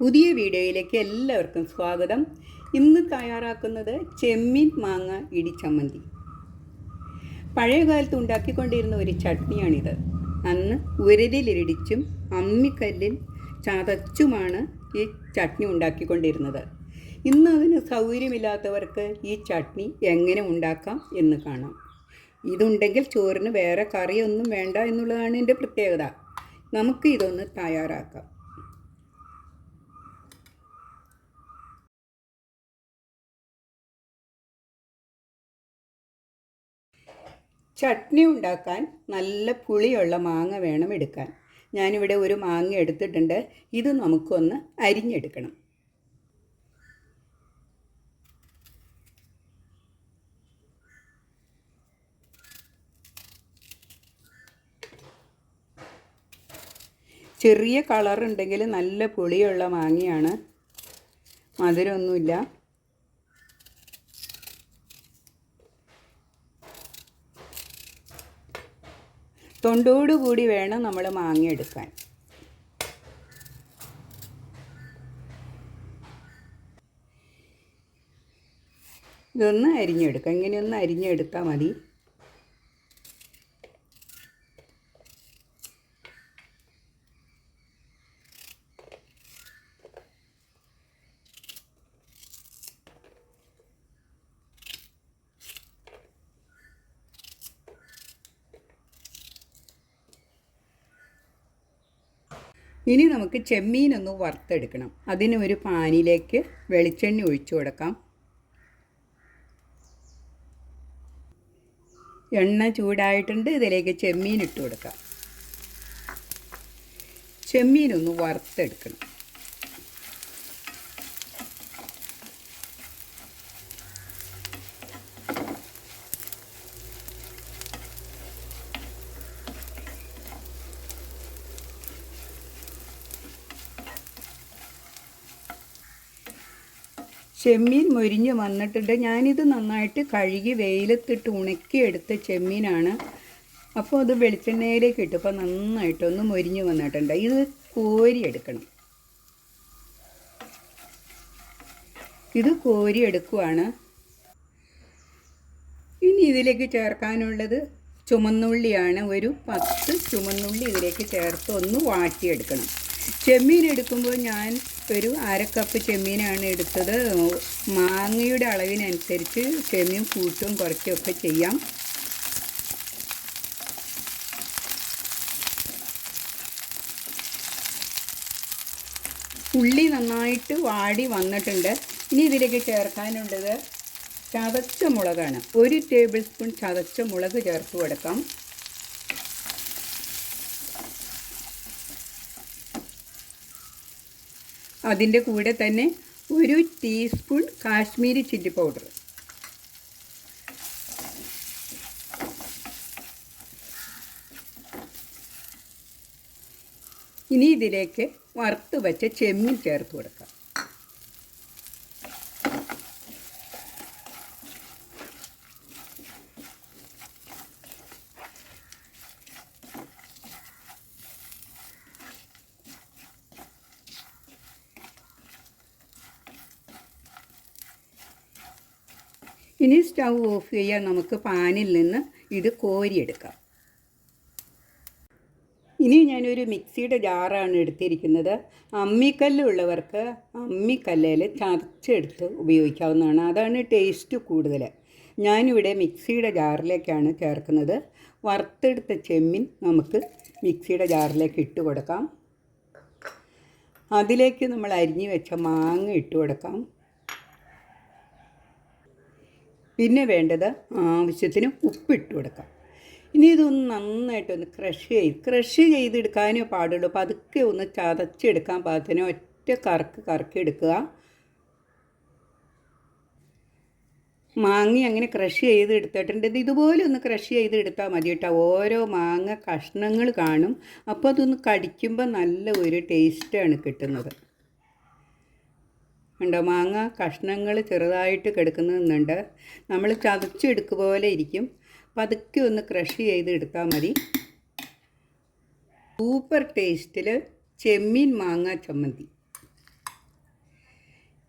പുതിയ വീഡിയോയിലേക്ക് എല്ലാവർക്കും സ്വാഗതം. ഇന്ന് തയ്യാറാക്കുന്നത് ചെമ്മീൻ മാങ്ങ ഇടിച്ചമ്മന്തി പഴയ കാലത്ത് ഉണ്ടാക്കിക്കൊണ്ടിരുന്ന ഒരു ചട്നിയാണിത്. അന്ന് ഉരലിലിടിച്ചും അമ്മിക്കല്ലിൽ ചതച്ചുമാണ് ഈ ചട്നി ഉണ്ടാക്കിക്കൊണ്ടിരുന്നത്. ഇന്ന് അതിന് സൗകര്യമില്ലാത്തവർക്ക് ഈ ചട്നി എങ്ങനെ ഉണ്ടാക്കാം എന്ന് കാണാം. ഇതുണ്ടെങ്കിൽ ചോറിന് വേറെ കറിയൊന്നും വേണ്ട എന്നുള്ളതാണ് എന്റെ പ്രത്യേകത. നമുക്ക് ഇതൊന്ന് തയ്യാറാക്കാം. ചട്നി ഉണ്ടാക്കാൻ നല്ല പുളിയുള്ള മാങ്ങ വേണം എടുക്കാൻ. ഞാനിവിടെ ഒരു മാങ്ങ എടുത്തിട്ടുണ്ട്. ഇത് നമുക്കൊന്ന് അരിഞ്ഞെടുക്കണം. ചെറിയ കളറുണ്ടെങ്കിൽ നല്ല പുളിയുള്ള മാങ്ങയാണ്. മധുരമൊന്നുമില്ല. തൊണ്ടോടുകൂടി വേണം നമ്മൾ മാങ്ങ എടുക്കാൻ ഇതൊന്ന് അരിഞ്ഞെടുക്കാം. ഇങ്ങനെയൊന്ന് അരിഞ്ഞെടുത്താൽ മതി. ഇനി നമുക്ക് ചെമ്മീനൊന്ന് വറുത്തെടുക്കണം. അതിന് ഒരു പാനിലേക്ക് വെളിച്ചെണ്ണ ഒഴിച്ചു കൊടുക്കാം. എണ്ണ ചൂടായിട്ടുണ്ട്. ഇതിലേക്ക് ചെമ്മീൻ ഇട്ട് കൊടുക്കാം. ചെമ്മീനൊന്ന് വറുത്തെടുക്കണം. ചെമ്മീൻ മൊരിഞ്ഞ് വന്നിട്ടുണ്ട്. ഞാനിത് നന്നായിട്ട് കഴുകി വെയിലത്തിട്ട് ഉണക്കിയെടുത്ത ചെമ്മീനാണ്. അപ്പോൾ അത് വെളിച്ചെണ്ണയിലേക്ക് ഇട്ടപ്പോൾ നന്നായിട്ടൊന്ന് മൊരിഞ്ഞ് വന്നിട്ടുണ്ട്. ഇത് കോരിയെടുക്കണം ഇത് കോരിയെടുക്കുവാണ് ഇനി ഇതിലേക്ക് ചേർക്കാനുള്ളത് ചുമന്നുള്ളിയാണ്. ഒരു പത്ത് ചുമന്നുള്ളി ഇതിലേക്ക് ചേർത്ത് ഒന്ന് വാട്ടിയെടുക്കണം. ചെമ്മീൻ എടുക്കുമ്പോൾ ഞാൻ ഒരു അര കപ്പ് ചെമ്മീനാണ് എടുത്തത്. മാങ്ങയുടെ അളവിനനുസരിച്ച് ചെമ്മീൻ കൂട്ടും കുറയ്ക്കുകയൊക്കെ ചെയ്യാം. ഉള്ളി നന്നായിട്ട് വാടി വന്നിട്ടുണ്ട്. ഇനി ഇതിലേക്ക് ചേർക്കാനുള്ളത് ചതച്ച മുളകാണ്. ഒരു ടേബിൾ സ്പൂൺ ചതച്ച മുളക് ചേർത്ത് കൊടുക്കാം. അതിന്റെ കൂടെ തന്നെ ഒരു ടീസ്പൂൺ കാശ്മീരി ചില്ലി പൗഡർ. ഇനി ഇതിലേക്ക് വറുത്ത് വെച്ച ചെമ്മീൻ ചേർത്ത് കൊടുക്കാം. ഇനി സ്റ്റൗ ഓഫ് ചെയ്യാൻ നമുക്ക് പാനിൽ നിന്ന് ഇത് കോരിയെടുക്കാം. ഇനി ഞാനൊരു മിക്സിയുടെ ജാറാണ് എടുത്തിരിക്കുന്നത്. അമ്മിക്കല്ലുള്ളവർക്ക് അമ്മിക്കല്ലിൽ ചതച്ചെടുത്ത് ഉപയോഗിക്കാവുന്നതാണ്. അതാണ് ടേസ്റ്റ് കൂടുതൽ. ഞാനിവിടെ മിക്സിയുടെ ജാറിലേക്കാണ് ചേർക്കുന്നത്. വറുത്തെടുത്ത ചെമ്മീൻ നമുക്ക് മിക്സിയുടെ ജാറിലേക്ക് ഇട്ട് കൊടുക്കാം. അതിലേക്ക് നമ്മൾ അരിഞ്ഞു വെച്ച മാങ്ങ ഇട്ട് കൊടുക്കാം. പിന്നെ വേണ്ടത് ആവശ്യത്തിന് ഉപ്പിട്ട് കൊടുക്കാം. ഇനി ഇതൊന്ന് നന്നായിട്ടൊന്ന് ക്രഷ് ചെയ്ത് ക്രഷ് ചെയ്തെടുക്കാനേ പാടുള്ളൂ. പതുക്കെ ഒന്ന് ചതച്ചെടുക്കാൻ പാകത്തിന് ഒറ്റ കറക്ക് കറക്കി എടുക്കുക. മാങ്ങ അങ്ങനെ ക്രഷ് ചെയ്ത് എടുത്തിട്ടുണ്ട് ഇതുപോലെ ഒന്ന് ക്രഷ് ചെയ്ത് എടുത്താൽ മതി കേട്ടോ. ഓരോ മാങ്ങ കഷ്ണങ്ങൾ കാണും. അപ്പോൾ അതൊന്ന് കടിക്കുമ്പോൾ നല്ല ഒരു ടേസ്റ്റാണ് കിട്ടുന്നത്. ഉണ്ടോ? മാങ്ങ കഷ്ണങ്ങൾ ചെറുതായിട്ട് കിടക്കുന്നുണ്ട് നമ്മൾ ചതച്ചെടുക്കുക പോലെ ഇരിക്കും. പതുക്കെ ഒന്ന് ക്രഷ് ചെയ്ത് എടുത്താൽ മതി. സൂപ്പർ ടേസ്റ്റിൽ ചെമ്മീൻ മാങ്ങ ചമ്മന്തി.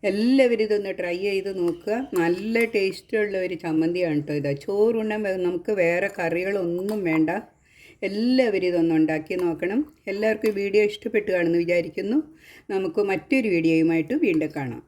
എല്ലാവരും ഇതൊന്ന് ട്രൈ ചെയ്ത് നോക്കുക. നല്ല ടേസ്റ്റുള്ള ഒരു ചമ്മന്തിയാണ് കേട്ടോ ഇത്. ചോറുണ്ണാൻ നമുക്ക് വേറെ കറികളൊന്നും വേണ്ട. എല്ലാവരും ഇതൊന്ന് ഉണ്ടാക്കി നോക്കണം. എല്ലാവർക്കും വീഡിയോ ഇഷ്ടപ്പെട്ടു കാണുമെന്ന് വിചാരിക്കുന്നു. നമുക്ക് മറ്റൊരു വീഡിയോയുമായിട്ട് വീണ്ടും കാണാം.